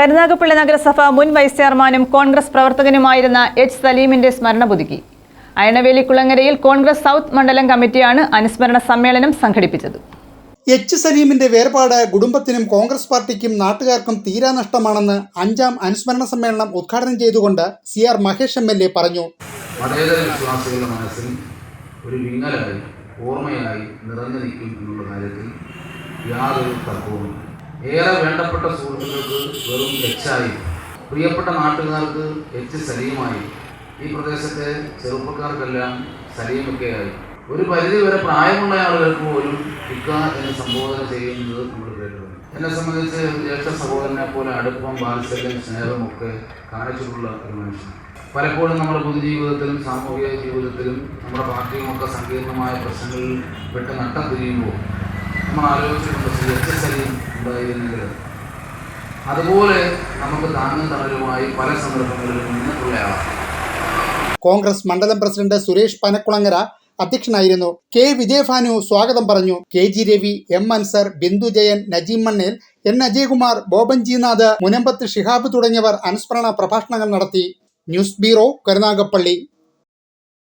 കരുനാഗപ്പള്ളി നഗരസഭ മുൻ വൈസ് ചെയർമാനും കോൺഗ്രസ് പ്രവർത്തകനുമായിരുന്ന എച്ച് സലീമിന്റെ സ്മരണ പുതുക്കി അയണവേലി കുളങ്ങരയിൽ കോൺഗ്രസ് സൗത്ത് മണ്ഡലം കമ്മിറ്റിയാണ് അനുസ്മരണ സമ്മേളനം സംഘടിപ്പിച്ചത്. എച്ച് സലീമിന്റെ വേർപാട് കുടുംബത്തിനും കോൺഗ്രസ് പാർട്ടിക്കും നാട്ടുകാർക്കും തീരാ നഷ്ടമാണെന്ന് അഞ്ചാം അനുസ്മരണ സമ്മേളനം ഉദ്ഘാടനം ചെയ്തുകൊണ്ട് C R Mahesh M L A പറഞ്ഞു. വിശ്വാസികളുടെ മനസ്സിൽ ഒരു വിങ്ങലായി ഓർമ്മയായി നിറഞ്ഞു നിൽക്കും എന്നുള്ള കാര്യത്തിൽ യാതൊരു തർക്കവുമില്ല. ഏറെ വേണ്ടപ്പെട്ട സുഹൃത്തുക്കൾക്ക് വെറും എച്ചായി പ്രിയപ്പെട്ട നാട്ടുകാർക്ക് എച്ച് സലീമായി. ഈ പ്രദേശത്തെ ചെറുപ്പക്കാർക്കെല്ലാം സലീമൊക്കെയായി. ഒരു പരിധിവരെ പ്രായമുള്ള ആളുകൾക്ക് പോലും ഇക്ക എന്ന് സംബോധന ചെയ്യുന്നത് നമ്മൾ കേട്ടിട്ടുണ്ട്. എന്നെ സംബന്ധിച്ച് ജ്യേഷ്ഠ സഹോദരനെ പോലെ അടുപ്പം വാത്സല്യം സ്നേഹവും ഒക്കെ കാണിച്ചിട്ടുള്ള ഒരു മനുഷ്യൻ. പലപ്പോഴും നമ്മുടെ പൊതുജീവിതത്തിലും സാമൂഹിക ജീവിതത്തിലും നമ്മുടെ പാർട്ടിയുമൊക്കെ സങ്കീർണമായ പ്രശ്നങ്ങളിൽ പെട്ട് നട്ടം തിരിയുമ്പോൾ നമ്മൾ ആലോചിച്ചിട്ടുണ്ട് എച്ച് എസ് അതുപോലെ നമുക്ക് താങ്ങും തണലുമായി പല സന്ദർഭങ്ങളിലും നിന്നിട്ടുള്ള ഉള്ളയാളാണ് കോൺഗ്രസ് മണ്ഡലം പ്രസിഡന്റ് സുരേഷ് പനക്കുളങ്ങര അധ്യക്ഷനായിരുന്നു. കെ വിജയഭാനു സ്വാഗതം പറഞ്ഞു. K G Ravi M Ansar Bindu Jayan Najeem Mannel N Ajayakumar Boban Jinath Munambath Shihab തുടങ്ങിയവർ അനുസ്മരണ പ്രഭാഷണങ്ങൾ നടത്തി. News bureau Karunagappally.